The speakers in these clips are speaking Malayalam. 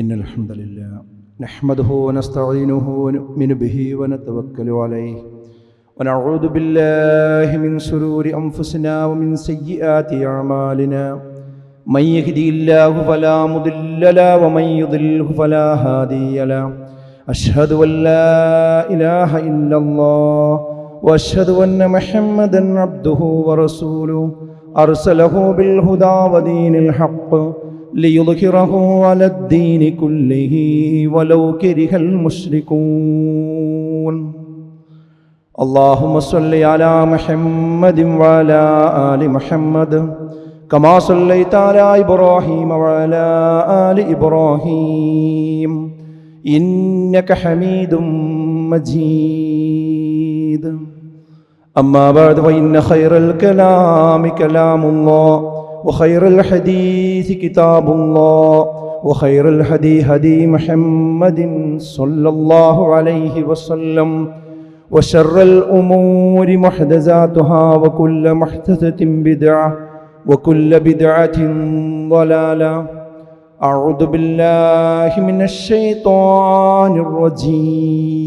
إن الحمد لله نحمده ونستعينه ونؤمن به ونتوكل عليه ونعوذ بالله من شرور أنفسنا ومن سيئات أعمالنا من يهدي الله فلا مضل له ومن يضلله فلا هادي له أشهد أن لا إله إلا الله وأشهد أن محمدا عبده ورسوله أرسله بالهدى ودين الحق ليظهره على الدين كله ولو كره المشركون اللهم صل على محمد وعلى آل محمد كما صليت على إبراهيم وعلى آل إبراهيم إنك حميد مجيد أما بعد فإن خير الكلام كلام الله وخير الحديث كتاب الله وخير الهدي هدي محمد صلى الله عليه وسلم وشر الأمور محدثاتها وكل محدثة بدعة وكل بدعة ضلالة. أعوذ بالله من الشيطان الرجيم.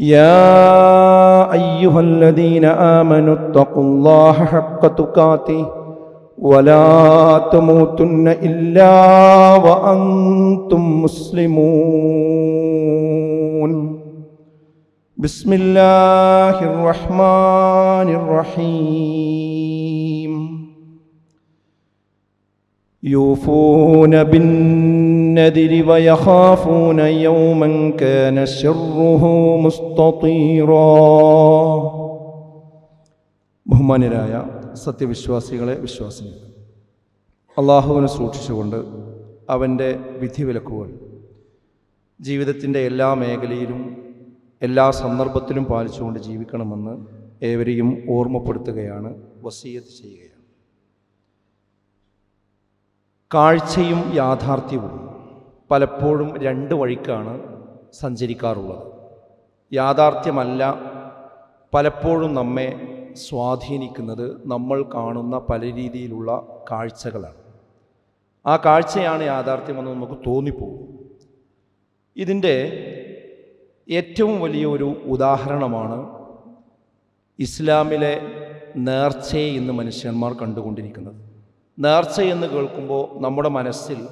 يا أيها الذين آمنوا اتقوا الله حق تقاته ولا تموتن إلا وأنتم مسلمون. بسم الله الرحمن الرحيم. يوفون بالنذر ويخافون يوما كان شره مستطيرا ബഹുമാന്യരായ സത്യവിശ്വാസികളെ വിശ്വാസികൾ അള്ളാഹുവിനെ സൂക്ഷിച്ചുകൊണ്ട് അവൻ്റെ വിധിവിലക്കുകൾ ജീവിതത്തിൻ്റെ എല്ലാ മേഖലയിലും എല്ലാ സന്ദർഭത്തിലും പാലിച്ചുകൊണ്ട് ജീവിക്കണമെന്ന് ഏവരെയും ഓർമ്മപ്പെടുത്തുകയാണ് വസീയത്ത് ചെയ്യുകയാണ് കാഴ്ചയും യാഥാർത്ഥ്യവും പലപ്പോഴും രണ്ട് വഴിക്കാണ് സഞ്ചരിക്കാറുള്ളത്. യാഥാർത്ഥ്യമല്ല പലപ്പോഴും നമ്മെ സ്വാധീനിക്കുന്നത് നമ്മൾ കാണുന്ന പല രീതിയിലുള്ള കാഴ്ചകളാണ്. ആ കാഴ്ചയാണ് യാഥാർത്ഥ്യമെന്ന് നമുക്ക് തോന്നിപ്പോകും. ഇതിന്റെ ഏറ്റവും വലിയൊരു ഉദാഹരണമാണ് ഇസ്ലാമിലെ നേർച്ചയെ ഇന്ന് മനുഷ്യന്മാർ കണ്ടുകൊണ്ടിരിക്കുന്നത്. നേർച്ച എന്ന് കേൾക്കുമ്പോൾ നമ്മുടെ മനസ്സിൽ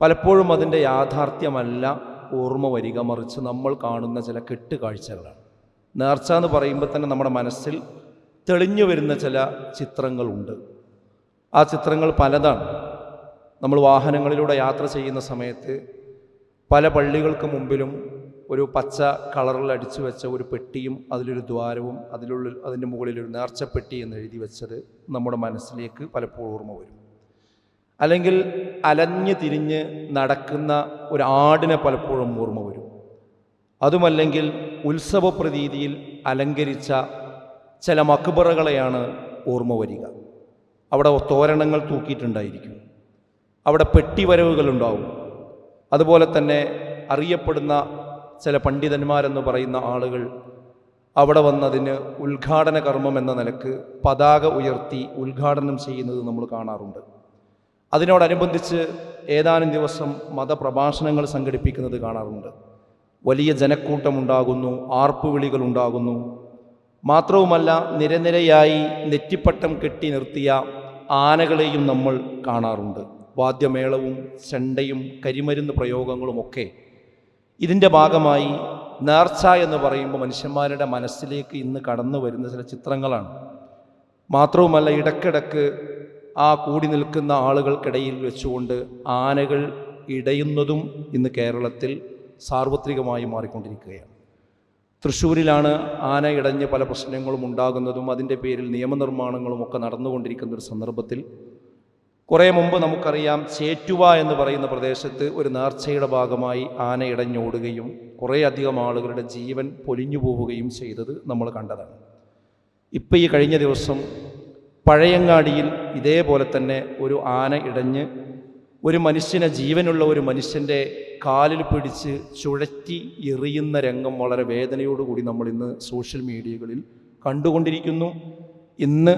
പലപ്പോഴും അതിന്റെ യാഥാർത്ഥ്യമല്ല ഓർമ്മ വരിക മറിച്ച് നമ്മൾ കാണുന്ന ചില കെട്ടുകാഴ്ചകളാണ്. നേർച്ച എന്ന് പറയുമ്പോൾ തന്നെ നമ്മുടെ മനസ്സിൽ തെളിഞ്ഞു വരുന്ന ചില ചിത്രങ്ങളുണ്ട്. ആ ചിത്രങ്ങൾ പലതാണ്. നമ്മൾ വാഹനങ്ങളിലൂടെ യാത്ര ചെയ്യുന്ന സമയത്ത് പല പള്ളികൾക്ക് മുമ്പിലും ഒരു പച്ച കളറിൽ അടിച്ചു വെച്ച ഒരു പെട്ടിയും അതിലൊരു ദ്വാരവും അതിലുള്ള അതിന്റെ മുകളിൽ ഒരു നേർച്ചപ്പെട്ടി എന്ന് എഴുതി വെച്ചത് നമ്മുടെ മനസ്സിലേക്ക് പലപ്പോഴും ഓർമ്മ വരും. അല്ലെങ്കിൽ അലഞ്ഞു തിരിഞ്ഞ് നടക്കുന്ന ഒരു ആടിനെ പലപ്പോഴും ഓർമ്മ വരും. അതുമല്ലെങ്കിൽ ഉത്സവ പ്രതീതിയിൽ അലങ്കരിച്ച ചില മക്ബറകളെയാണ് ഓർമ്മ വരിക. അവിടെ തോരണങ്ങൾ തൂക്കിയിട്ടുണ്ടായിരിക്കും. അവിടെ പെട്ടിവരവുകളുണ്ടാവും അതുപോലെ തന്നെ അറിയപ്പെടുന്ന ചില പണ്ഡിതന്മാരെന്ന് പറയുന്ന ആളുകൾ അവിടെ വന്നതിന് ഉദ്ഘാടന കർമ്മം എന്ന നിലയ്ക്ക് പതാക ഉയർത്തി ഉദ്ഘാടനം ചെയ്യുന്നത് നമ്മൾ കാണാറുണ്ട്. അതിനോടനുബന്ധിച്ച് ഏതാനും ദിവസം മതപ്രഭാഷണങ്ങൾ സംഘടിപ്പിക്കുന്നത് കാണാറുണ്ട്. വലിയ ജനക്കൂട്ടമുണ്ടാകുന്നു ആർപ്പുവിളികൾ ഉണ്ടാകുന്നു മാത്രവുമല്ല നിരനിരയായി നെറ്റിപ്പട്ടം കെട്ടി നിർത്തിയ ആനകളെയും നമ്മൾ കാണാറുണ്ട്. വാദ്യമേളവും ചെണ്ടയും കരിമരുന്ന് പ്രയോഗങ്ങളുമൊക്കെ ഇതിന്റെ ഭാഗമായി നേർച്ച എന്ന് പറയുമ്പോൾ മനുഷ്യന്മാരുടെ മനസ്സിലേക്ക് ഇന്ന് കടന്നു വരുന്ന ചില ചിത്രങ്ങളാണ്. മാത്രവുമല്ല ഇടക്കിടക്ക് ആ കൂടി നിൽക്കുന്ന ആളുകൾക്കിടയിൽ വെച്ചുകൊണ്ട് ആനകൾ ഇടയുന്നതും ഇന്ന് കേരളത്തിൽ സാർവത്രികമായി മാറിക്കൊണ്ടിരിക്കുകയാണ്. തൃശ്ശൂരിലാണ് ആന ഇടഞ്ഞ് പല പ്രശ്നങ്ങളും ഉണ്ടാകുന്നതും അതിന്റെ പേരിൽ നിയമനിർമ്മാണങ്ങളും ഒക്കെ നടന്നുകൊണ്ടിരിക്കുന്ന ഒരു സന്ദർഭത്തിൽ കുറേ മുമ്പ് നമുക്കറിയാം ചേറ്റുവ എന്ന് പറയുന്ന പ്രദേശത്ത് ഒരു നേർച്ചയുടെ ഭാഗമായി ആന ഇടഞ്ഞോടുകയും കുറേ അധികം ആളുകളുടെ ജീവൻ പൊലിഞ്ഞു പോവുകയും ചെയ്തത് നമ്മൾ കണ്ടതാണ്. ഇപ്പം ഈ കഴിഞ്ഞ ദിവസം പഴയങ്ങാടിയിൽ ഇതേപോലെ തന്നെ ഒരു ആന ഇടഞ്ഞ് ഒരു മനുഷ്യനെ ജീവനുള്ള ഒരു മനുഷ്യന്റെ കാലിൽ പിടിച്ച് ചുഴറ്റി എറിയുന്ന രംഗം വളരെ വേദനയോടുകൂടി നമ്മൾ ഇന്ന് സോഷ്യൽ മീഡിയകളിൽ കണ്ടുകൊണ്ടിരിക്കുന്നു. ഇന്ന്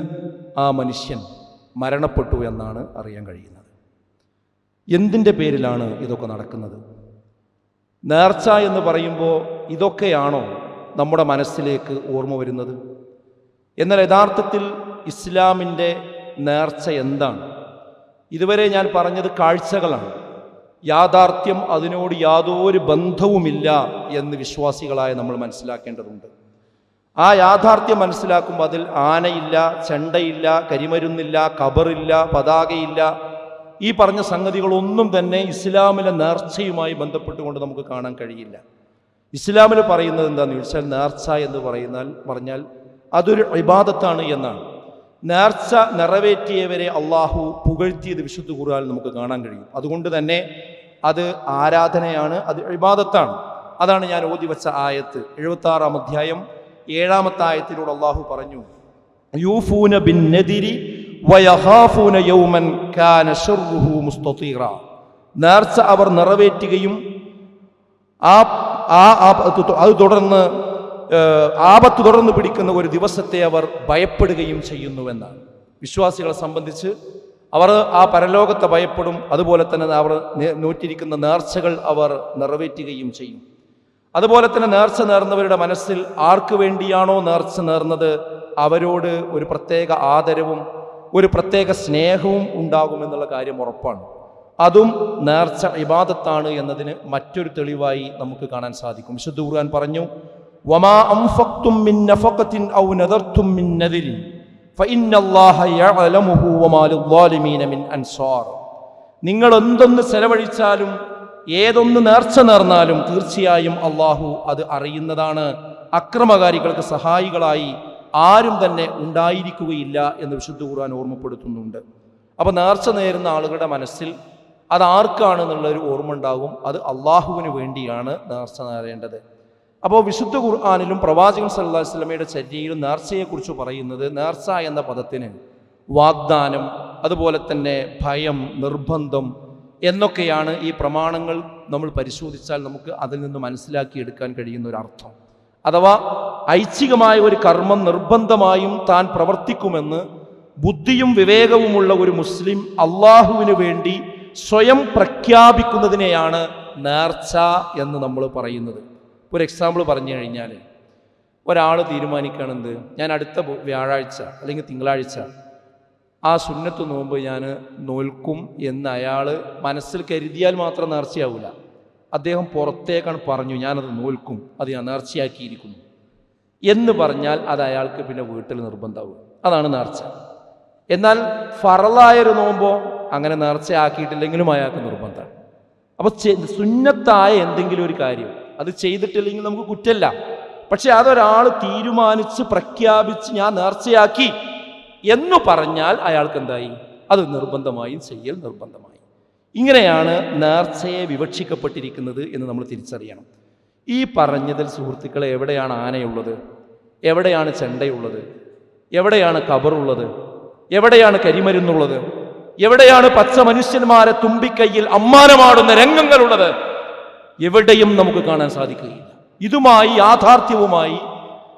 ആ മനുഷ്യൻ മരണപ്പെട്ടു എന്നാണ് അറിയാൻ കഴിയുന്നത്. എന്തിന്റെ പേരിലാണ് ഇതൊക്കെ നടക്കുന്നത്? നേർച്ച എന്ന് പറയുമ്പോൾ ഇതൊക്കെയാണോ നമ്മുടെ മനസ്സിലേക്ക് ഓർമ്മ വരുന്നത്? എന്നാൽ യഥാർത്ഥത്തിൽ ഇസ്ലാമിന്റെ നേർച്ച എന്താണ്? ഇതുവരെ ഞാൻ പറഞ്ഞത് കാഴ്ചകളാണ്. യാഥാർത്ഥ്യം അതിനോട് യാതൊരു ബന്ധവുമില്ല എന്ന് വിശ്വാസികളായ നമ്മൾ മനസ്സിലാക്കേണ്ടതുണ്ട്. ആ യാഥാർത്ഥ്യം മനസ്സിലാക്കുമ്പോൾ അതിൽ ആനയില്ല ചെണ്ടയില്ല കരിമരുന്നില്ല കബറില്ല പതാകയില്ല. ഈ പറഞ്ഞ സംഗതികളൊന്നും തന്നെ ഇസ്ലാമിലെ നേർച്ചയുമായി ബന്ധപ്പെട്ടുകൊണ്ട് നമുക്ക് കാണാൻ കഴിയില്ല. ഇസ്ലാമിൽ പറയുന്നത് എന്താണെന്ന് ചോദിച്ചാൽ നേർച്ച എന്ന് പറയുന്നാൽ പറഞ്ഞാൽ അതൊരു ഇബാദത്താണ് എന്നാണ്. നേർച്ച നിറവേറ്റിയവരെ അള്ളാഹു പുകഴ്ത്തിയത് വിശുദ്ധ ഖുർആൻ നമുക്ക് കാണാൻ കഴിയും. അതുകൊണ്ട് തന്നെ അത് ആരാധനയാണ് അത് ഇബാദത്താണ്. അതാണ് ഞാൻ ഓതി വച്ച ആയത്ത്. എഴുപത്തി ആറാം അധ്യായം ഏഴാമത്തെ ആയത്തിലൂടെ അള്ളാഹു പറഞ്ഞു യൂഫൂന ബിൻ വയഹാഫൂന യൗമൻ കാന മുസ്തതീറ. നേർച്ച അവർ നിറവേറ്റുകയും ആ അത് തുടർന്ന് ആപത്ത് തുടർന്ന് പിടിക്കുന്ന ഒരു ദിവസത്തെ അവർ ഭയപ്പെടുകയും ചെയ്യുന്നുവെന്നാണ് വിശ്വാസികളെ സംബന്ധിച്ച് അവർ ആ പരലോകത്തെ ഭയപ്പെടും അതുപോലെ തന്നെ അവർ നൂറ്റിരിക്കുന്ന നേർച്ചകൾ അവർ നിറവേറ്റുകയും ചെയ്യും. അതുപോലെ തന്നെ നേർച്ച നേർന്നവരുടെ മനസ്സിൽ ആർക്കു വേണ്ടിയാണോ നേർച്ച നേർന്നത്? അവരോട് ഒരു പ്രത്യേക ആദരവും ഒരു പ്രത്യേക സ്നേഹവും ഉണ്ടാകുമെന്നുള്ള കാര്യം ഉറപ്പാണ്. അതും നേർച്ച ഇബാദത്താണ് എന്നതിന് മറ്റൊരു തെളിവായി നമുക്ക് കാണാൻ സാധിക്കും. വിശുദ്ധ ഖുർആൻ പറഞ്ഞു ഔ നദർത്തും ഫഇന്നല്ലാഹ മിൻ അൻസാർ. നിങ്ങൾ എന്തൊന്ന് ചെലവഴിച്ചാലും ഏതൊന്ന് നേർച്ച നേർന്നാലും തീർച്ചയായും അള്ളാഹു അത് അറിയുന്നതാണ്. അക്രമകാരികൾക്ക് സഹായികളായി ആരും തന്നെ ഉണ്ടായിരിക്കുകയില്ല എന്ന് വിശുദ്ധ ഖുർആൻ ഓർമ്മപ്പെടുത്തുന്നുണ്ട്. അപ്പോൾ നേർച്ച നേരുന്ന ആളുകളുടെ മനസ്സിൽ അത് ആർക്കാണെന്നുള്ളൊരു ഓർമ്മ ഉണ്ടാകും അത് അള്ളാഹുവിന് വേണ്ടിയാണ് നേർച്ച നേരേണ്ടത്. അപ്പോൾ വിശുദ്ധ ഖുർആാനിലും പ്രവാചകൻ സല്ലാ വസ്ലമയുടെ ചര്യയിലും നേർച്ചയെക്കുറിച്ച് പറയുന്നത് നേർച്ച എന്ന പദത്തിന് വാഗ്ദാനം അതുപോലെ തന്നെ ഭയം നിർബന്ധം എന്നൊക്കെയാണ് ഈ പ്രമാണങ്ങൾ നമ്മൾ പരിശോധിച്ചാൽ നമുക്ക് അതിൽ നിന്ന് മനസ്സിലാക്കിയെടുക്കാൻ കഴിയുന്ന ഒരു അർത്ഥം. അഥവാ ഐച്ഛികമായ ഒരു കർമ്മം നിർബന്ധമായും താൻ പ്രവർത്തിക്കുമെന്ന് ബുദ്ധിയും വിവേകവുമുള്ള ഒരു മുസ്ലിം അള്ളാഹുവിന് വേണ്ടി സ്വയം പ്രഖ്യാപിക്കുന്നതിനെയാണ് നേർച്ച എന്ന് നമ്മൾ പറയുന്നത്. ഒരു എക്സാമ്പിൾ പറഞ്ഞു കഴിഞ്ഞാൽ ഒരാൾ തീരുമാനിക്കണമെന്ത് ഞാൻ അടുത്ത വ്യാഴാഴ്ച അല്ലെങ്കിൽ തിങ്കളാഴ്ച ആ സുന്നത്ത് നോമ്പ് ഞാൻ നോൽക്കും എന്ന് അയാൾ മനസ്സിൽ കരുതിയാൽ മാത്രം നേർച്ചയാവില്ല അദ്ദേഹം പുറത്തേക്കാണ് പറഞ്ഞു ഞാനത് നോൽക്കും അത് ഞാൻ നേർച്ചയാക്കിയിരിക്കുന്നു. എന്ന് പറഞ്ഞാൽ അത് അയാൾക്ക് പിന്നെ വീട്ടിൽ നിർബന്ധമാവും. അതാണ് നേർച്ച. എന്നാൽ ഫറലായൊരു നോമ്പോ അങ്ങനെ നേർച്ചയാക്കിയിട്ടില്ലെങ്കിലും അയാൾക്ക് നിർബന്ധമാണ്. അപ്പോൾ സുന്നത്തായ എന്തെങ്കിലും ഒരു കാര്യം അത് ചെയ്തിട്ടില്ലെങ്കിൽ നമുക്ക് കുറ്റല്ല. പക്ഷെ അതൊരാൾ തീരുമാനിച്ച് പ്രഖ്യാപിച്ച് ഞാൻ നേർച്ചയാക്കി എന്ന് പറഞ്ഞാൽ അയാൾക്ക് എന്തായി അത് നിർബന്ധമായും ചെയ്യൽ നിർബന്ധമായി. ഇങ്ങനെയാണ് നേർച്ചയെ വിവക്ഷിക്കപ്പെട്ടിരിക്കുന്നത് എന്ന് നമ്മൾ തിരിച്ചറിയണം. ഈ പറഞ്ഞതിൽ സുഹൃത്തുക്കളെ എവിടെയാണ് ആനയുള്ളത്? എവിടെയാണ് ചെണ്ടയുള്ളത്? എവിടെയാണ് കബറുള്ളത്? എവിടെയാണ് കരിമരുന്നുള്ളത്? എവിടെയാണ് പച്ച മനുഷ്യന്മാരെ തുമ്പിക്കൈയിൽ അമ്മാനമാടുന്ന രംഗങ്ങളുള്ളത്? എവിടെയും നമുക്ക് കാണാൻ സാധിക്കുകയില്ല. ഇതുമായി യാഥാർത്ഥ്യവുമായി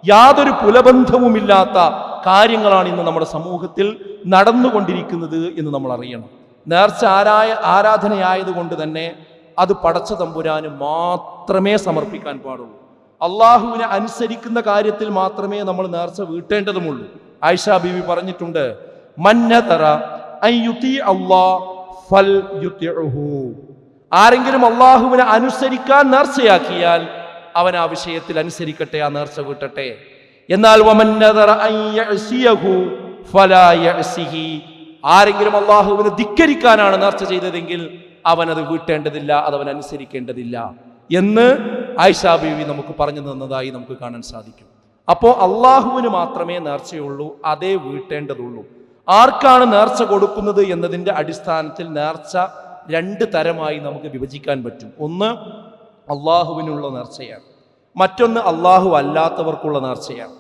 യാതൊരു പുലബന്ധവുമില്ലാത്ത കാര്യങ്ങളാണ് ഇന്ന് നമ്മുടെ സമൂഹത്തിൽ നടന്നുകൊണ്ടിരിക്കുന്നത് എന്ന് നമ്മൾ അറിയണം. നേർച്ച ആരായ ആരാധനയായതുകൊണ്ട് തന്നെ അത് പടച്ച തമ്പുരാന് മാത്രമേ സമർപ്പിക്കാൻ പാടുള്ളൂ. അള്ളാഹുവിനെ അനുസരിക്കുന്ന കാര്യത്തിൽ മാത്രമേ നമ്മൾ നേർച്ച വീട്ടേണ്ടതുമുള്ളൂ. ആയിഷ ബീവി പറഞ്ഞിട്ടുണ്ട് മന്നതറ. ആരെങ്കിലും അള്ളാഹുവിനെ അനുസരിക്കാൻ നേർച്ചയാക്കിയാൽ അവൻ ആ വിഷയത്തിൽ അനുസരിക്കട്ടെ ആ നേർച്ച വീട്ടട്ടെ. എന്നാൽ. ആരെങ്കിലും അള്ളാഹുവിനെ ധിക്കരിക്കാനാണ് നേർച്ച ചെയ്തതെങ്കിൽ അവൻ അത് വീട്ടേണ്ടതില്ല അത് അവൻ അനുസരിക്കേണ്ടതില്ല എന്ന് ആയിഷാ ബീവി നമുക്ക് പറഞ്ഞു തന്നതായി നമുക്ക് കാണാൻ സാധിക്കും. അപ്പോൾ അള്ളാഹുവിന് മാത്രമേ നേർച്ചയുള്ളൂ അതേ വീട്ടേണ്ടതുള്ളൂ. ആർക്കാണ് നേർച്ച കൊടുക്കുന്നത് എന്നതിന്റെ അടിസ്ഥാനത്തിൽ നേർച്ച രണ്ട് തരമായി നമുക്ക് വിഭജിക്കാൻ പറ്റും. ഒന്ന് അള്ളാഹുവിനുള്ള നേർച്ചയാണ്. മറ്റൊന്ന് അള്ളാഹു അല്ലാത്തവർക്കുള്ള നേർച്ചയാണ്.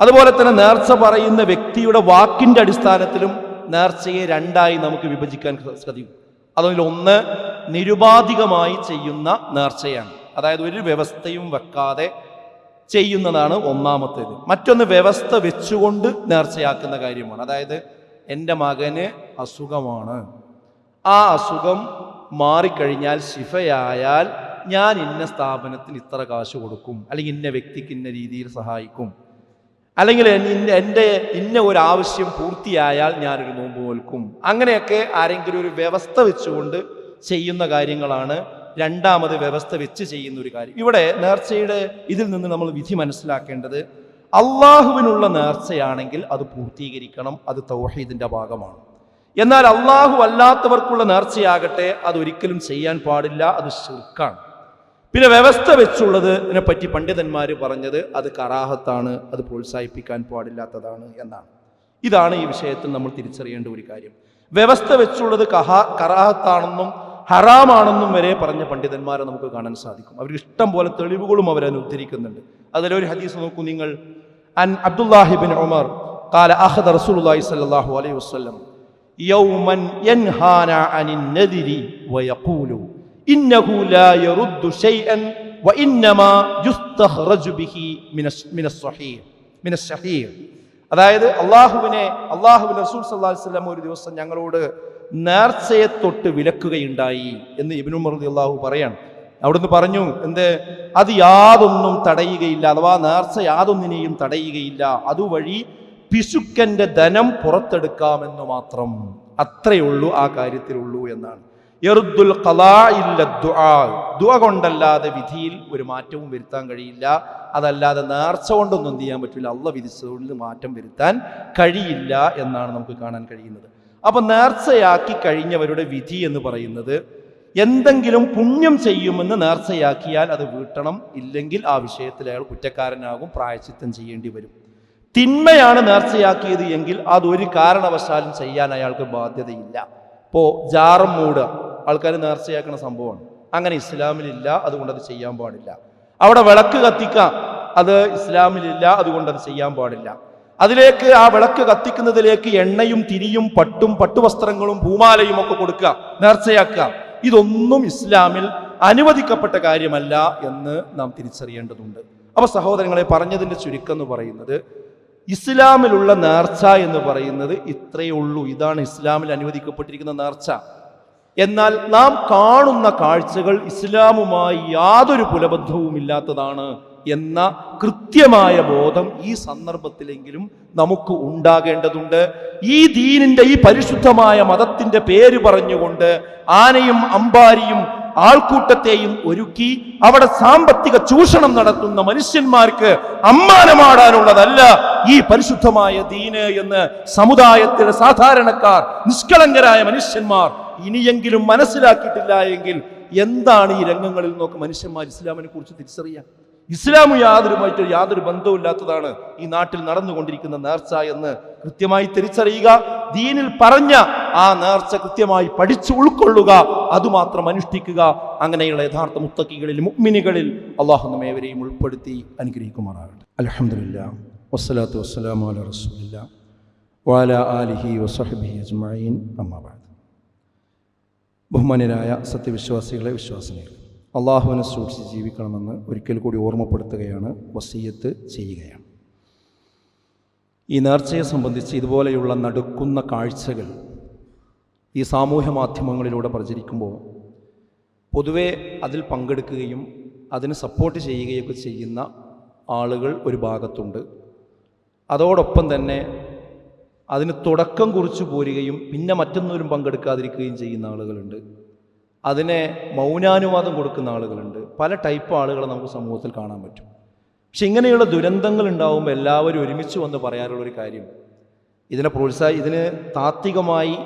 അതുപോലെ തന്നെ നേർച്ച പറയുന്ന വ്യക്തിയുടെ വാക്കിന്റെ അടിസ്ഥാനത്തിലും നേർച്ചയെ രണ്ടായി നമുക്ക് വിഭജിക്കാൻ സാധിക്കും. അതിൽ ഒന്ന് നിരുപാധികമായി ചെയ്യുന്ന നേർച്ചയാണ്. അതായത് ഒരു വ്യവസ്ഥയും വെക്കാതെ ചെയ്യുന്നതാണ് ഒന്നാമത്തേത്. മറ്റൊന്ന് വ്യവസ്ഥ വെച്ചുകൊണ്ട് നേർച്ചയാക്കുന്ന കാര്യമാണ്. അതായത് എന്റെ മകന് അസുഖമാണ്. ആ അസുഖം മാറിക്കഴിഞ്ഞാൽ ശിഫയായാൽ ഞാൻ ഇന്ന സ്ഥാപനത്തിന് ഇത്ര കാശ് കൊടുക്കും അല്ലെങ്കിൽ ഇന്ന വ്യക്തിക്ക് ഇന്ന രീതിയിൽ സഹായിക്കും അല്ലെങ്കിൽ എന്റെ ഇന്ന ഒരു ആവശ്യം പൂർത്തിയായാൽ ഞാനൊരു നോമ്പ് നോൽക്കും. അങ്ങനെയൊക്കെ ആരെങ്കിലും ഒരു വ്യവസ്ഥ വെച്ചുകൊണ്ട് ചെയ്യുന്ന കാര്യങ്ങളാണ് രണ്ടാമത് വ്യവസ്ഥ വെച്ച് ചെയ്യുന്ന ഒരു കാര്യം. ഇവിടെ നേർച്ചയുടെ ഇതിൽ നിന്ന് നമ്മൾ വിധി മനസ്സിലാക്കേണ്ടത് അള്ളാഹുവിനുള്ള നേർച്ചയാണെങ്കിൽ അത് പൂർത്തീകരിക്കണം അത് തൗഹീദിന്റെ ഭാഗമാണ്. എന്നാൽ അള്ളാഹു അല്ലാത്തവർക്കുള്ള നേർച്ചയാകട്ടെ അതൊരിക്കലും ചെയ്യാൻ പാടില്ല അത് ശിർക്കാണ്. പിന്നെ വ്യവസ്ഥ വെച്ചുള്ളതിനെ പറ്റി പണ്ഡിതന്മാർ പറഞ്ഞത് അത് കറാഹത്താണ് അത് പ്രോത്സാഹിപ്പിക്കാൻ പാടില്ലാത്തതാണ് എന്നാണ് ഇതാണ് ഈ വിഷയത്തിൽ നമ്മൾ തിരിച്ചറിയേണ്ട ഒരു കാര്യം വ്യവസ്ഥ വെച്ചുള്ളത് കഹാ കറാഹത്താണെന്നും ഹറാമാണെന്നും വരെ പറഞ്ഞ പണ്ഡിതന്മാരെ നമുക്ക് കാണാൻ സാധിക്കും അവർക്ക് ഇഷ്ടം പോലെ തെളിവുകളും അവരതിന് ഉദ്ധരിക്കുന്നുണ്ട് അതിലൊരു ഹദീസ് നോക്കൂ നിങ്ങൾ അൻ അബ്ദുല്ലാഹിബിൻ ഉമർ قال أخذ رسول الله صلى الله عليه وسلم يوما ينهانا عن النذر ويقول അതായത് അള്ളാഹുവിനെ അള്ളാഹുവിൻ റസൂൽ സല്ലാ വല്ലം ഒരു ദിവസം ഞങ്ങളോട് നേർച്ചയെ തൊട്ട് വിലക്കുകയുണ്ടായി എന്ന് ഇബിനു മറുദി അള്ളാഹു പറയാണ്. അവിടുന്ന് പറഞ്ഞു എന്ത്? അത് യാതൊന്നും തടയുകയില്ല അഥവാ നേർച്ച യാതൊന്നിനെയും തടയുകയില്ല അതുവഴി പിശുക്കന്റെ ധനം പുറത്തെടുക്കാമെന്ന് മാത്രം. അത്രയുള്ളൂ ആ കാര്യത്തിലുള്ളൂ എന്നാണ്. ദുആ. ദുആ കൊണ്ടല്ലാതെ വിധിയിൽ ഒരു മാറ്റവും വരുത്താൻ കഴിയില്ല. അതല്ലാതെ നേർച്ച കൊണ്ടൊന്നും എന്ത് ചെയ്യാൻ പറ്റില്ല. അള്ള വിധിച്ചതുകൊണ്ട് മാറ്റം വരുത്താൻ കഴിയില്ല എന്നാണ് നമുക്ക് കാണാൻ കഴിയുന്നത്. അപ്പൊ നേർച്ചയാക്കി കഴിഞ്ഞവരുടെ വിധി എന്ന് പറയുന്നത് എന്തെങ്കിലും പുണ്യം ചെയ്യുമെന്ന് നേർച്ചയാക്കിയാൽ അത് വീട്ടണം. ഇല്ലെങ്കിൽ ആ വിഷയത്തിൽ അയാൾ കുറ്റക്കാരനാകും. പ്രായച്ചിത്തം ചെയ്യേണ്ടി വരും. തിന്മയാണ് നേർച്ചയാക്കിയത് എങ്കിൽ അതൊരു കാരണവശാലും ചെയ്യാൻ അയാൾക്ക് ബാധ്യതയില്ല. ഇപ്പോൾ ജാറം മൂടുക ആൾക്കാർ നേർച്ചയാക്കുന്ന സംഭവമാണ്. അങ്ങനെ ഇസ്ലാമിലില്ല അതുകൊണ്ട് അത് ചെയ്യാൻ പാടില്ല. അവിടെ വിളക്ക് കത്തിക്കാം അത് ഇസ്ലാമിലില്ല അതുകൊണ്ട് അത് ചെയ്യാൻ പാടില്ല. അതിലേക്ക് ആ വിളക്ക് കത്തിക്കുന്നതിലേക്ക് എണ്ണയും തിരിയും പട്ടും പട്ടുവസ്ത്രങ്ങളും പൂമാലയും ഒക്കെ കൊടുക്കുക നേർച്ചയാക്കുക. ഇതൊന്നും ഇസ്ലാമിൽ അനുവദിക്കപ്പെട്ട കാര്യമല്ല എന്ന് നാം തിരിച്ചറിയേണ്ടതുണ്ട്. അപ്പൊ സഹോദരങ്ങളെ പറഞ്ഞതിന്റെ ചുരുക്കം എന്ന് പറയുന്നത് ഇസ്ലാമിലുള്ള നേർച്ച എന്ന് പറയുന്നത് ഇത്രയേ ഉള്ളൂ. ഇതാണ് ഇസ്ലാമിൽ അനുവദിക്കപ്പെട്ടിരിക്കുന്ന നേർച്ച. എന്നാൽ നാം കാണുന്ന കാഴ്ചകൾ ഇസ്ലാമുമായി യാതൊരു പുലബദ്ധവും ഇല്ലാത്തതാണ് എന്ന കൃത്യമായ ബോധം ഈ സന്ദർഭത്തിലെങ്കിലും നമുക്ക് ഉണ്ടാകേണ്ടതുണ്ട്. ഈ ദീനിന്റെ ഈ പരിശുദ്ധമായ മതത്തിന്റെ പേര് പറഞ്ഞുകൊണ്ട് ആനയും അമ്പാരിയും ആൾക്കൂട്ടത്തെയും ഒരുക്കി അവിടെ സാമ്പത്തിക ചൂഷണം നടത്തുന്ന മനുഷ്യന്മാർക്ക് അമ്മാനമാടാനുള്ളതല്ല ഈ പരിശുദ്ധമായ ദീന് എന്ന് സമുദായത്തിലെ സാധാരണക്കാർ നിഷ്കളങ്കരായ മനുഷ്യന്മാർ ഇനിയെങ്കിലും മനസ്സിലാക്കിയിട്ടില്ല എങ്കിൽ എന്താണ് ഈ രംഗങ്ങളിൽ നോക്ക് മനുഷ്യന്മാർ ഇസ്ലാമിനെ കുറിച്ച് തിരിച്ചറിയാം ഇസ്ലാമു യാതൊരുമായിട്ട് യാതൊരു ബന്ധവുമില്ലാത്തതാണ് ഈ നാട്ടിൽ നടന്നുകൊണ്ടിരിക്കുന്ന നേർച്ച എന്ന് കൃത്യമായി തിരിച്ചറിയുക ദീനിൽ പറഞ്ഞ ആ നേർച്ച കൃത്യമായി പഠിച്ചു ഉൾക്കൊള്ളുക അതുമാത്രം അനുഷ്ഠിക്കുക. അങ്ങനെയുള്ള യഥാർത്ഥ മുത്തക്കികളിൽ മുഗ്മിനികളിൽ അള്ളാഹു നമ്മേവരെയും ഉൾപ്പെടുത്തി അനുഗ്രഹിക്കുമാറാകട്ടെ. അലഹമില്ല വസ്സലാത്തു വസ്സലാമു അല റസൂലില്ല വാല ആലിഹി വസഹബി അജ്മഈൻ അമ്മാബാദ് ബഹുമാനരായ സത്യവിശ്വാസികളെ വിശ്വാസിനികൾ അള്ളാഹുവിനെ സൂക്ഷിച്ച് ജീവിക്കണമെന്ന് ഒരിക്കൽ കൂടി ഓർമ്മപ്പെടുത്തുകയാണ് വസീയത്ത് ചെയ്യുകയാണ്. ഈ നേർച്ചയെ സംബന്ധിച്ച് ഇതുപോലെയുള്ള നടുക്കുന്ന കാഴ്ചകൾ ഈ സാമൂഹ്യ മാധ്യമങ്ങളിലൂടെ പ്രചരിക്കുമ്പോൾ പൊതുവെ അതിൽ പങ്കെടുക്കുകയും അതിന് സപ്പോർട്ട് ചെയ്യുകയൊക്കെ ചെയ്യുന്ന ആളുകൾ ഒരു ഭാഗത്തുണ്ട്. അതോടൊപ്പം തന്നെ അതിന് തുടക്കം കുറിച്ചു പോരുകയും പിന്നെ മറ്റൊന്നൂരും പങ്കെടുക്കാതിരിക്കുകയും ചെയ്യുന്ന ആളുകളുണ്ട്. അതിനെ മൗനാനുവാദം കൊടുക്കുന്ന ആളുകളുണ്ട്. പല ടൈപ്പ് ആളുകളെ നമുക്ക് സമൂഹത്തിൽ കാണാൻ പറ്റും. പക്ഷെ ഇങ്ങനെയുള്ള ദുരന്തങ്ങൾ ഉണ്ടാവുമ്പോൾ എല്ലാവരും ഒരുമിച്ച് വന്ന് പറയാനുള്ള ഒരു കാര്യം. ഇതിനെ പ്രോത്സാഹി ഇതിന് താത്വികമായി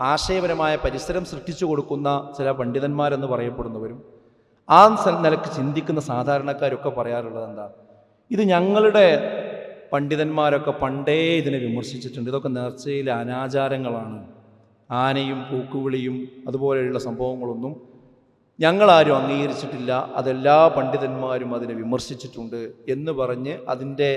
ആശയപരമായ പരിസരം സൃഷ്ടിച്ചു കൊടുക്കുന്ന ചില പണ്ഡിതന്മാരെന്ന് പറയപ്പെടുന്നവരും ആ നിലയ്ക്ക് ചിന്തിക്കുന്ന സാധാരണക്കാരൊക്കെ പറയാറുള്ളത് എന്താ? ഇത് ഞങ്ങളുടെ പണ്ഡിതന്മാരൊക്കെ പണ്ടേ ഇതിനെ വിമർശിച്ചിട്ടുണ്ട്. ഇതൊക്കെ നേർച്ചയിലെ അനാചാരങ്ങളാണ്. ആനയും പൂക്കുവിളിയും അതുപോലെയുള്ള സംഭവങ്ങളൊന്നും ഞങ്ങളാരും അംഗീകരിച്ചിട്ടില്ല. അതെല്ലാ പണ്ഡിതന്മാരും അതിനെ വിമർശിച്ചിട്ടുണ്ട് എന്ന് പറഞ്ഞ് അതിന്റെ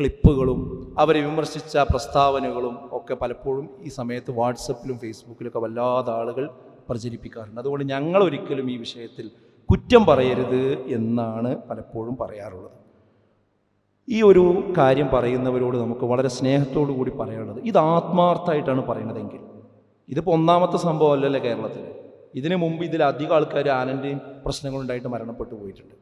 ക്ലിപ്പുകളും അവരെ വിമർശിച്ച പ്രസ്താവനകളും ഒക്കെ പലപ്പോഴും ഈ സമയത്ത് വാട്സപ്പിലും ഫേസ്ബുക്കിലൊക്കെ വല്ലാതെ ആളുകൾ പ്രചരിപ്പിക്കാറുണ്ട്. അതുകൊണ്ട് ഞങ്ങൾ ഒരിക്കലും ഈ വിഷയത്തിൽ കുറ്റം പറയരുത് എന്നാണ് പലപ്പോഴും പറയാറുള്ളത്. ഈ ഒരു കാര്യം പറയുന്നവരോട് നമുക്ക് വളരെ സ്നേഹത്തോടു കൂടി പറയാനുള്ളത്. ഇത് ആത്മാർത്ഥമായിട്ടാണ് പറയണതെങ്കിൽ ഇതിപ്പോൾ ഒന്നാമത്തെ സംഭവം അല്ലല്ലോ കേരളത്തിൽ ഇതിനു മുമ്പ് ഇതിലധികം ആൾക്കാർ ആനന്റെയും പ്രശ്നങ്ങളുണ്ടായിട്ട് മരണപ്പെട്ടു പോയിട്ടുണ്ട്.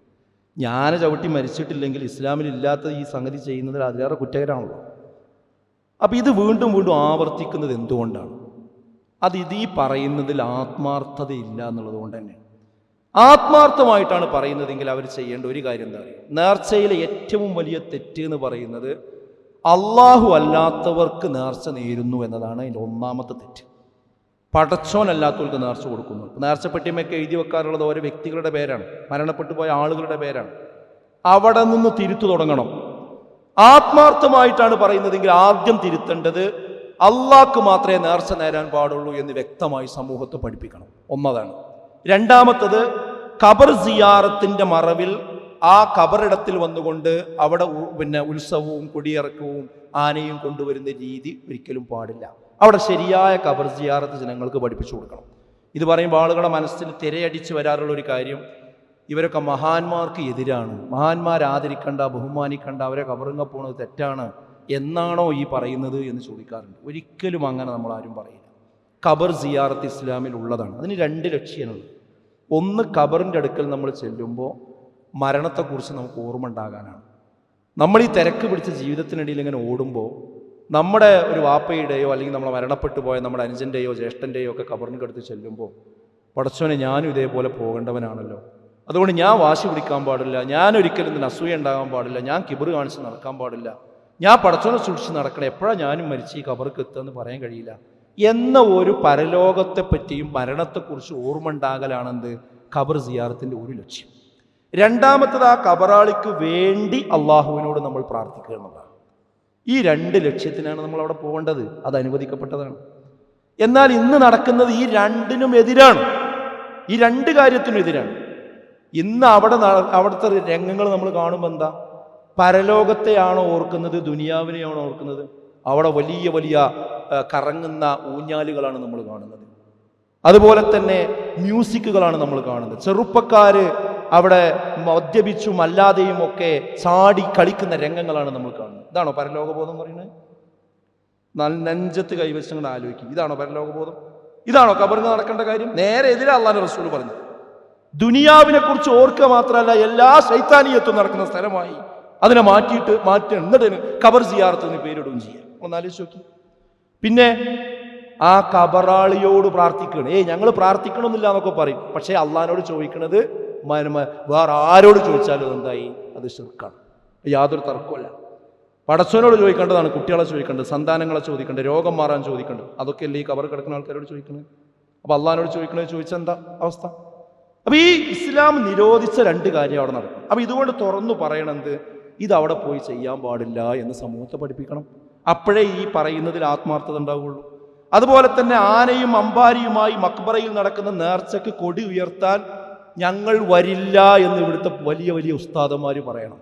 ഞാൻ ചവിട്ടി മരിച്ചിട്ടില്ലെങ്കിൽ ഇസ്ലാമിൽ ഇല്ലാത്ത ഈ സംഗതി ചെയ്യുന്നതിൽ അതിലേറെ കുറ്റകരമാണല്ലോ. അപ്പം ഇത് വീണ്ടും വീണ്ടും ആവർത്തിക്കുന്നത് എന്തുകൊണ്ടാണ്? അത് ഇത് ഈ പറയുന്നതിൽ ആത്മാർത്ഥതയില്ല എന്നുള്ളത് കൊണ്ട് തന്നെ. ആത്മാർത്ഥമായിട്ടാണ് പറയുന്നതെങ്കിൽ അവർ ചെയ്യേണ്ട ഒരു കാര്യം എന്താ പറയുക നേർച്ചയിലെ ഏറ്റവും വലിയ തെറ്റ് എന്ന് പറയുന്നത് അള്ളാഹു അല്ലാത്തവർക്ക് നേർച്ച നേരുന്നു എന്നതാണ് അതിന്റെ ഒന്നാമത്തെ തെറ്റ്. പടച്ചോനല്ലാത്തവർക്ക് നേർച്ച കൊടുക്കുന്നു. നേർച്ച പെട്ടിമയൊക്കെ എഴുതി വെക്കാറുള്ളത് ഓരോ വ്യക്തികളുടെ പേരാണ്. മരണപ്പെട്ടു പോയ ആളുകളുടെ പേരാണ്. അവിടെ നിന്ന് തിരുത്തു തുടങ്ങണം. ആത്മാർത്ഥമായിട്ടാണ് പറയുന്നതെങ്കിൽ ആദ്യം തിരുത്തേണ്ടത് അള്ളാഹ്ക്ക് മാത്രമേ നേർച്ച നേരാൻ പാടുള്ളൂ എന്ന് വ്യക്തമായി സമൂഹത്തെ പഠിപ്പിക്കണം. ഒന്നതാണ്. രണ്ടാമത്തത് ഖബർ സിയാറത്തിന്റെ മറവിൽ ആ ഖബറിടത്തിൽ വന്നുകൊണ്ട് അവിടെ പിന്നെ ഉത്സവവും കൊടിയിറക്കവും ആനയും കൊണ്ടുവരുന്ന രീതി ഒരിക്കലും പാടില്ല. അവിടെ ശരിയായ കബർ ജിയാറത്ത് ജനങ്ങൾക്ക് പഠിപ്പിച്ചു കൊടുക്കണം. ഇത് പറയുമ്പോൾ ആളുകളുടെ മനസ്സിൽ തിരയടിച്ച് വരാറുള്ള ഒരു കാര്യം ഇവരൊക്കെ മഹാന്മാർക്ക് എതിരാണ്. മഹാന്മാർ ആദരിക്കണ്ട ബഹുമാനിക്കണ്ട അവരെ കബറുങ്ങ പോണത് തെറ്റാണ് എന്നാണോ ഈ പറയുന്നത് എന്ന് ചോദിക്കാറുണ്ട്. ഒരിക്കലും അങ്ങനെ നമ്മൾ ആരും പറയില്ല. കബർ സിയാറത്ത് ഇസ്ലാമിൽ ഉള്ളതാണ്. അതിന് രണ്ട് ലക്ഷ്യമുണ്ട് ഒന്ന് കബറിന്റെ അടുക്കൽ നമ്മൾ ചെല്ലുമ്പോൾ മരണത്തെക്കുറിച്ച് നമുക്ക് ഓർമ്മ ഉണ്ടാകാനാണ്. നമ്മൾ ഈ തിരക്ക് പിടിച്ച ജീവിതത്തിനിടയിൽ ഇങ്ങനെ ഓടുമ്പോൾ നമ്മുടെ ഒരു വാപ്പയുടെയോ അല്ലെങ്കിൽ നമ്മൾ മരണപ്പെട്ടു പോയ നമ്മുടെ അനുജന്റെയോ ജ്യേഷ്ഠന്റെയോ ഒക്കെ കബറിനടുത്ത് ചെല്ലുമ്പോൾ പടച്ചവനെ ഞാനും ഇതേപോലെ പോകേണ്ടവനാണല്ലോ. അതുകൊണ്ട് ഞാൻ വാശി പിടിക്കാൻ പാടില്ല. ഞാൻ ഒരിക്കലും ഇതിന് അസൂയ ഉണ്ടാകാൻ പാടില്ല. ഞാൻ കിബറ് കാണിച്ച് നടക്കാൻ പാടില്ല. ഞാൻ പടച്ചവനെ സൂക്ഷിച്ച് നടക്കണം. എപ്പോഴാണ് ഞാനും മരിച്ച് ഈ കബർക്ക് എത്തുമെന്ന് പറയാൻ കഴിയില്ല. എന്ന ഒരു പരലോകത്തെ പറ്റിയും മരണത്തെക്കുറിച്ച് ഓർമ്മ ഉണ്ടാകലാണെന്ത് ഖബർ സിയാറത്തിന്റെ ഒരു ലക്ഷ്യം. രണ്ടാമത്തത് ആ കബറാളിക്ക് വേണ്ടി അള്ളാഹുവിനോട് നമ്മൾ പ്രാർത്ഥിക്കുക എന്നുള്ളതാണ്. ഈ രണ്ട് ലക്ഷ്യത്തിനാണ് നമ്മൾ അവിടെ പോകേണ്ടത്. അത് അനുവദിക്കപ്പെട്ടതാണ്. എന്നാൽ ഇന്ന് നടക്കുന്നത് ഈ രണ്ടിനും എതിരാണ്. ഈ രണ്ട് കാര്യത്തിനും എതിരാണ്. ഇന്ന് അവിടെ അവിടുത്തെ രംഗങ്ങൾ നമ്മൾ കാണുമ്പോൾ എന്താ? പരലോകത്തെയാണോ ഓർക്കുന്നത് ദുനിയാവിനെയാണോ ഓർക്കുന്നത്? അവിടെ വലിയ വലിയ കറങ്ങുന്ന ഊഞ്ഞാലുകളാണ് നമ്മൾ കാണുന്നത്. അതുപോലെ തന്നെ മ്യൂസിക്കുകളാണ് നമ്മൾ കാണുന്നത്. ചെറുപ്പക്കാര് അവിടെ മദ്യപിച്ചും അല്ലാതെയും ഒക്കെ ചാടി കളിക്കുന്ന രംഗങ്ങളാണ് നമ്മൾ കാണുന്നത്. ഇതാണോ പരലോകബോധം എന്ന് പറയുന്നത്? നെഞ്ചത്ത് കൈവശങ്ങൾ ആലോചിക്കും. ഇതാണോ പരലോകബോധം? ഇതാണോ കബറിന് നടക്കേണ്ട കാര്യം? നേരെ എതിരെ അള്ളാഹ് റസൂൽ പറഞ്ഞു ദുനിയാവിനെ കുറിച്ച് ഓർക്കുക മാത്രമല്ല എല്ലാ ശൈത്താനീയത്വം നടക്കുന്ന സ്ഥലമായി അതിനെ മാറ്റിയിട്ട് മാറ്റി എന്നിട്ട് കബർ സിയാറത്ത് എന്ന് പേരിടുകയും ചെയ്യാം. ഒന്ന് ആലോചിച്ച് നോക്കി. പിന്നെ ആ കബറാളിയോട് പ്രാർത്ഥിക്കണം ഏയ് ഞങ്ങൾ പ്രാർത്ഥിക്കണമെന്നില്ല എന്നൊക്കെ പറയും. പക്ഷേ അള്ളഹാനോട് ചോദിക്കണത് വേറെ ആരോട് ചോദിച്ചാലും എന്തായി? അത് ശിർക്കാണ്. യാതൊരു തർക്കമല്ല പടച്ചവനോട് ചോദിക്കേണ്ടതാണ് കുട്ടികളെ ചോദിക്കേണ്ടത് സന്താനങ്ങളെ ചോദിക്കേണ്ടത് രോഗം മാറാൻ ചോദിക്കേണ്ടത്. അതൊക്കെ അല്ലേ ഈ കവർ കിടക്കുന്ന ആൾക്കാരോട് ചോദിക്കുന്നത് അപ്പൊ അള്ളഹാനോട് ചോദിക്കണത് ചോദിച്ചാൽ എന്താ അവസ്ഥ? അപ്പൊ ഈ ഇസ്ലാം നിരോധിച്ച രണ്ട് കാര്യം അവിടെ നടക്കും അപ്പൊ ഇതുകൊണ്ട് തുറന്നു പറയണത് ഇത് അവിടെ പോയി ചെയ്യാൻ പാടില്ല എന്ന് സമൂഹത്തെ പഠിപ്പിക്കണം. അപ്പോഴേ ഈ പറയുന്നതിൽ ആത്മാർത്ഥത ഉണ്ടാവുകയുള്ളൂ അതുപോലെ തന്നെ ആനയും അമ്പാരിയുമായി മക്ബറയിൽ നടക്കുന്ന നേർച്ചയ്ക്ക് കൊടി ഉയർത്താൻ ഞങ്ങൾ വരില്ല എന്ന് ഇവിടുത്തെ വലിയ വലിയ ഉസ്താദന്മാർ പറയണം.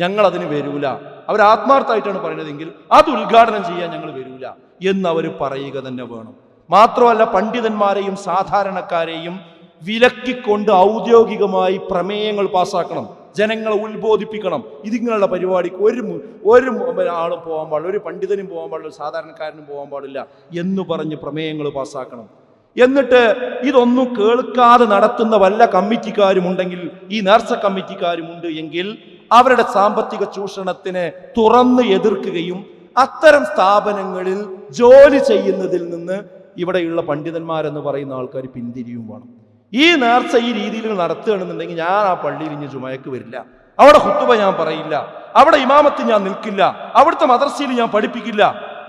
ഞങ്ങൾ അതിന് വരൂല. അവർ ആത്മാർത്ഥമായിട്ടാണ് പറയുന്നതെങ്കിൽ അത് ഉദ്ഘാടനം ചെയ്യാൻ ഞങ്ങൾ വരൂല എന്ന് അവർ പറയുക തന്നെ വേണം. മാത്രമല്ല പണ്ഡിതന്മാരെയും സാധാരണക്കാരെയും വിലക്കിക്കൊണ്ട് ഔദ്യോഗികമായി പ്രമേയങ്ങൾ പാസ്സാക്കണം ജനങ്ങളെ ഉത്ബോധിപ്പിക്കണം. ഇതിങ്ങനെയുള്ള പരിപാടിക്ക് ഒരു ഒരു ആളും പോകാൻ പാടില്ല. ഒരു പണ്ഡിതനും പോകാൻ പാടില്ല. സാധാരണക്കാരനും പോകാൻ പാടില്ല എന്ന് പറഞ്ഞ് പ്രമേയങ്ങൾ പാസ്സാക്കണം എന്നിട്ട് ഇതൊന്നും കേൾക്കാതെ നടത്തുന്ന വല്ല കമ്മിറ്റിക്കാരുമുണ്ടെങ്കിൽ ഈ നേർച്ച കമ്മിറ്റിക്കാരുമുണ്ട് എങ്കിൽ അവരുടെ സാമ്പത്തിക ചൂഷണത്തിന് തുറന്ന് എതിർക്കുകയും അത്തരം സ്ഥാപനങ്ങളിൽ ജോലി ചെയ്യുന്നതിൽ നിന്ന് ഇവിടെയുള്ള പണ്ഡിതന്മാരെന്ന് പറയുന്ന ആൾക്കാർ പിന്തിരിയും വേണം. ഈ നേർച്ച ഈ രീതിയിൽ നടത്തുകയാണെന്നുണ്ടെങ്കിൽ ഞാൻ ആ പള്ളിയിൽ ഇനി ജുമയക്ക് വരില്ല. അവിടെ ഹുത്തുബ ഞാൻ പറയില്ല. അവിടെ ഇമാമത്ത് ഞാൻ നിൽക്കില്ല. അവിടുത്തെ മദർസയിൽ ഞാൻ പഠിപ്പിക്കില്ല.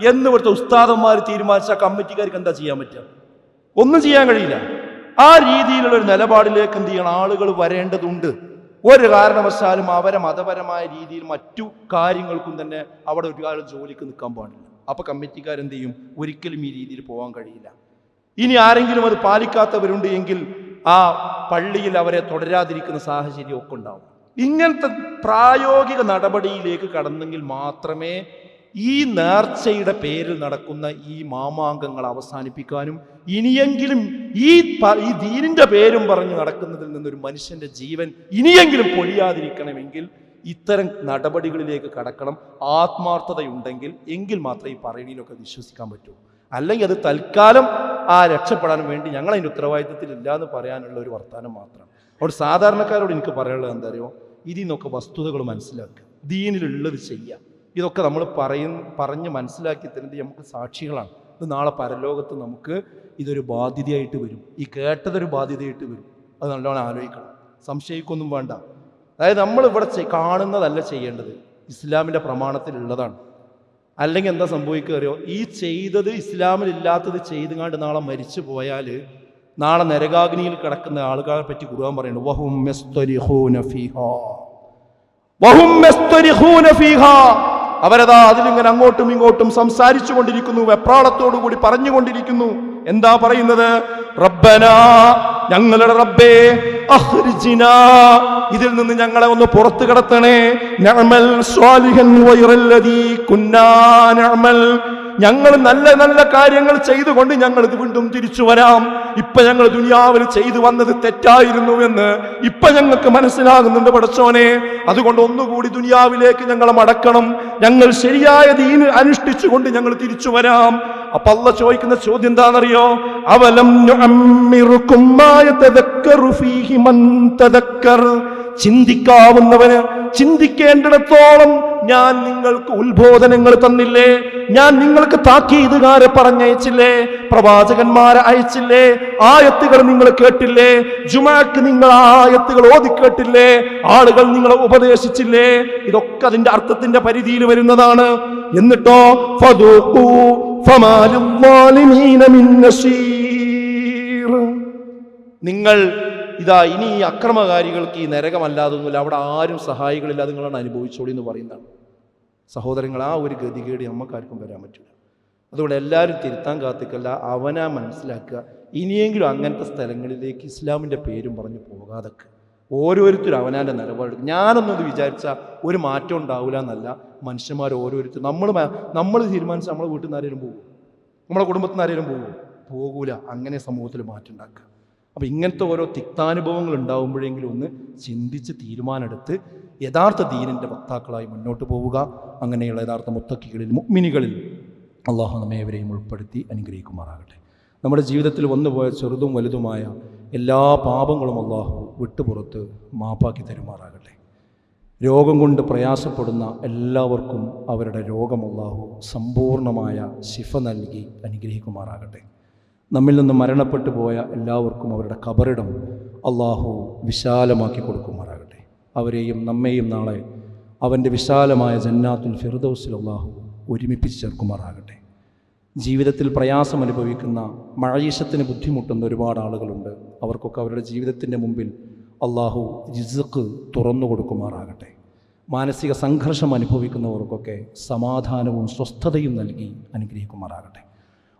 എന്ന് ഇവിടുത്തെ ഉസ്താദന്മാർ തീരുമാനിച്ച കമ്മിറ്റിക്കാർക്ക് എന്താ ചെയ്യാൻ പറ്റുക? ഒന്നും ചെയ്യാൻ കഴിയില്ല. ആ രീതിയിലുള്ള ഒരു നിലപാടിലേക്ക് എന്ത് ചെയ്യണം? ആളുകൾ വരേണ്ടതുണ്ട്. ഒരു കാരണവശാലും അവരെ മതപരമായ രീതിയിൽ മറ്റു കാര്യങ്ങൾക്കും തന്നെ അവിടെ ഒരു കാലം ജോലിക്ക് നിൽക്കാൻ പാടില്ല. അപ്പൊ കമ്മിറ്റിക്കാരെന്ത് ചെയ്യും? ഒരിക്കലും ഈ രീതിയിൽ പോകാൻ കഴിയില്ല. ഇനി ആരെങ്കിലും അത് പാലിക്കാത്തവരുണ്ട് എങ്കിൽ ആ പള്ളിയിൽ അവരെ തുടരാതിരിക്കുന്ന സാഹചര്യം ഒക്കെ ഉണ്ടാവും. ഇങ്ങനത്തെ പ്രായോഗിക നടപടിയിലേക്ക് കടന്നെങ്കിൽ മാത്രമേ ഈ നേർച്ചയുടെ പേരിൽ നടക്കുന്ന ഈ മാമാങ്കങ്ങൾ അവസാനിപ്പിക്കാനും ഇനിയെങ്കിലും ഈ ഈ ദീനിന്റെ പേരും പറഞ്ഞ് നടക്കുന്നതിൽ നിന്നൊരു മനുഷ്യന്റെ ജീവൻ ഇനിയെങ്കിലും പൊഴിയാതിരിക്കണമെങ്കിൽ ഇത്തരം നടപടികളിലേക്ക് കടക്കണം. ആത്മാർത്ഥതയുണ്ടെങ്കിൽ എങ്കിൽ മാത്രമേ ഈ പറയണിയിലൊക്കെ വിശ്വസിക്കാൻ പറ്റൂ. അല്ലെങ്കിൽ അത് തൽക്കാലം ആ രക്ഷപ്പെടാൻ വേണ്ടി ഞങ്ങൾ അതിന്റെ ഉത്തരവാദിത്തത്തിൽ ഇല്ല എന്ന് പറയാനുള്ള ഒരു വർത്തമാനം മാത്രമാണ് അതുകൊണ്ട് സാധാരണക്കാരോട് എനിക്ക് പറയാനുള്ളത് എന്താ അറിയോ ഇതിൽ നിന്നൊക്കെ വസ്തുതകൾ മനസ്സിലാക്കുക. ദീനിലുള്ളത് ചെയ്യുക ഇതൊക്കെ നമ്മൾ പറയും പറഞ്ഞ് മനസ്സിലാക്കി തരുന്നത് നമുക്ക് സാക്ഷികളാണ്. ഇത് നാളെ പരലോകത്ത് നമുക്ക് ഇതൊരു ബാധ്യതയായിട്ട് വരും. ഈ കേട്ടതൊരു ബാധ്യതയായിട്ട് വരും. അത് നല്ലോണം ആലോചിക്കണം. സംശയിക്കൊന്നും വേണ്ട. അതായത് നമ്മൾ ഇവിടെ കാണുന്നതല്ല ചെയ്യേണ്ടത്. ഇസ്ലാമിന്റെ പ്രമാണത്തിലുള്ളതാണ്. അല്ലെങ്കിൽ എന്താ സംഭവിക്കുക അറിയോ? ഈ ചെയ്തത് ഇസ്ലാമിലില്ലാത്തത് ചെയ്തുകൊണ്ട് നാളെ മരിച്ചു പോയാൽ നാളെ നരകാഗ്നിയിൽ കിടക്കുന്ന ആളുകളെ പറ്റി ഖുർആൻ പറയുന്നു വഹും. വഹും. അവരതാ അതിലിങ്ങനെ അങ്ങോട്ടും ഇങ്ങോട്ടും സംസാരിച്ചു കൊണ്ടിരിക്കുന്നു വെപ്രാളത്തോടുകൂടി പറഞ്ഞുകൊണ്ടിരിക്കുന്നു എന്താ പറയുന്നത്? റബ്ബനാ ഞങ്ങളുടെ റബ്ബേ അഹ്രിജിന ഇതിൽ നിന്ന് ഞങ്ങളെ ഒന്ന് പുറത്തു കടത്തണേ. നഅ്മൽ സ്വാലിഹൻ കുന്നാ നഅമൽ ഞങ്ങൾ നല്ല നല്ല കാര്യങ്ങൾ ചെയ്തുകൊണ്ട് ഞങ്ങൾ വീണ്ടും തിരിച്ചു വരാം. ഇപ്പൊ ഞങ്ങൾ ദുനിയാവിൽ ചെയ്തു വന്നത് തെറ്റായിരുന്നു എന്ന് ഇപ്പൊ ഞങ്ങൾക്ക് മനസ്സിലാകുന്നുണ്ട് പടച്ചോനെ. അതുകൊണ്ട് ഒന്നുകൂടി ദുനിയാവിലേക്ക് ഞങ്ങൾ മടക്കണം. ഞങ്ങൾ ശരിയായ ദീന് അനുഷ്ഠിച്ചുകൊണ്ട് ഞങ്ങൾ തിരിച്ചു വരാം. അപ്പൊ അല്ല ചോദിക്കുന്ന ചോദ്യം എന്താണെന്നറിയോ? അവലം ചിന്തിക്കാവുന്നവന് ചിന്തിക്കേണ്ടിടത്തോളം ഞാൻ നിങ്ങൾക്ക് ഉത്ബോധനങ്ങൾ തന്നില്ലേ? ഞാൻ നിങ്ങൾക്ക് താക്കീതുകാരെ പറഞ്ഞയച്ചില്ലേ? പ്രവാചകന്മാരെ അയച്ചില്ലേ? ആയത്തുകൾ നിങ്ങൾ കേട്ടില്ലേ? ജുമാക്ക് നിങ്ങൾ ആ ആയത്തുകൾ ഓതിക്കേട്ടില്ലേ ആളുകൾ നിങ്ങളെ ഉപദേശിച്ചില്ലേ? ഇതൊക്കെ അതിന്റെ അർത്ഥത്തിന്റെ പരിധിയിൽ വരുന്നതാണ്. എന്നിട്ടോ നിങ്ങൾ ഇതാ ഇനി ഈ അക്രമകാരികൾക്ക് ഈ നരകമല്ലാതൊന്നുമില്ല. അവിടെ ആരും സഹായികളില്ല നിങ്ങളാണ് അനുഭവിച്ചോളി എന്ന് പറയുന്നതാണ്. സഹോദരങ്ങൾ ആ ഒരു ഗതികേട് നമുക്കാർക്കും വരാൻ പറ്റില്ല. അതുകൊണ്ട് എല്ലാവരും തിരുത്താൻ കാത്തിക്കല്ല അവനാ മനസ്സിലാക്കുക. ഇനിയെങ്കിലും അങ്ങനത്തെ സ്ഥലങ്ങളിലേക്ക് ഇസ്ലാമിന്റെ പേരും പറഞ്ഞ് പോകാതൊക്കെ. ഓരോരുത്തരും അവനാന്റെ നിലപാട് ഞാനൊന്നത് വിചാരിച്ചാൽ ഒരു മാറ്റം ഉണ്ടാവില്ല എന്നല്ല. മനുഷ്യന്മാർ ഓരോരുത്തരും. നമ്മൾ നമ്മൾ തീരുമാനിച്ചാൽ നമ്മളെ വീട്ടിൽ നിന്ന് ആരെങ്കിലും പോകും. നമ്മളെ കുടുംബത്തിൽ നിന്ന് ആരെങ്കിലും പോകും. പോകൂല. അങ്ങനെ സമൂഹത്തിൽ മാറ്റം ഉണ്ടാക്കുക. അപ്പോൾ ഇങ്ങനത്തെ ഓരോ തിക്താനുഭവങ്ങൾ ഉണ്ടാകുമ്പോഴെങ്കിലും ഒന്ന് ചിന്തിച്ച് തീരുമാനമെടുത്ത് യഥാർത്ഥ ദീനിന്റെ വക്താക്കളായി മുന്നോട്ട് പോവുക. അങ്ങനെയുള്ള യഥാർത്ഥ മുത്തക്കികളിൽ മുഗ്മിനികളിൽ അള്ളാഹു നമ്മേവരെയും ഉൾപ്പെടുത്തി അനുഗ്രഹിക്കുമാറാകട്ടെ. നമ്മുടെ ജീവിതത്തിൽ വന്നുപോയ ചെറുതും വലുതുമായ എല്ലാ പാപങ്ങളും അള്ളാഹു വിട്ടുപുറത്ത് മാപ്പാക്കി തരുമാറാകട്ടെ. രോഗം കൊണ്ട് പ്രയാസപ്പെടുന്ന എല്ലാവർക്കും അവരുടെ രോഗം അള്ളാഹു സമ്പൂർണമായ ശിഫ നൽകി അനുഗ്രഹിക്കുമാറാകട്ടെ. നമ്മിൽ നിന്ന് മരണപ്പെട്ടു പോയ എല്ലാവർക്കും അവരുടെ കബറിടം അള്ളാഹു വിശാലമാക്കി കൊടുക്കുമാറാകട്ടെ. അവരെയും നമ്മെയും നാളെ അവന്റെ വിശാലമായ ജന്നാത്തുൽ ഫിറുദൌസിൽ അള്ളാഹു ഒരുമിപ്പിച്ച് ചേർക്കുമാറാകട്ടെ. ജീവിതത്തിൽ പ്രയാസം അനുഭവിക്കുന്ന മഴയീശത്തിന് ബുദ്ധിമുട്ടുന്ന ഒരുപാട് ആളുകളുണ്ട്. അവർക്കൊക്കെ അവരുടെ ജീവിതത്തിന്റെ മുമ്പിൽ അള്ളാഹു ജിസക്ക് തുറന്നു കൊടുക്കുമാറാകട്ടെ. മാനസിക സംഘർഷം അനുഭവിക്കുന്നവർക്കൊക്കെ സമാധാനവും സ്വസ്ഥതയും നൽകി അനുഗ്രഹിക്കുമാറാകട്ടെ.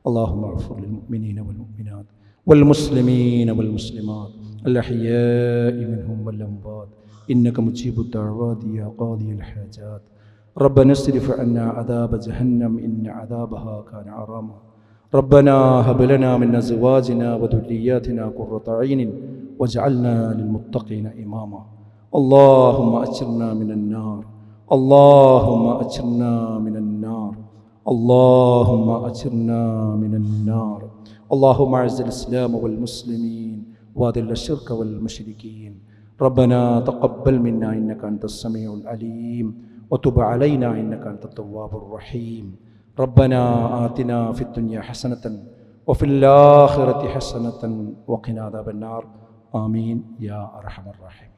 اللهم اغفر للمؤمنين والمؤمنات والمسلمين والمسلمات الأحياء منهم والأموات. إنك مجيب الدعوات يا قاضي الحاجات. ربنا اصرف عنا عذاب جهنم إن عذابها كان عراما. ربنا هب لنا من أزواجنا وذرياتنا قرة عين واجعلنا للمتقين إماما. اللهم أجرنا من النار. اللهم أجرنا من النار. اللهم أجرنا من النار. اللهم أعز الإسلام والمسلمين وأذل الشرك والمشركين. ربنا تقبل منا إنك أنت السميع العليم وتب علينا إنك أنت التواب الرحيم. ربنا آتنا في الدنيا حسنة وفي الآخرة حسنة وقنا عذاب النار. آمين. يا أرحم الراحمين.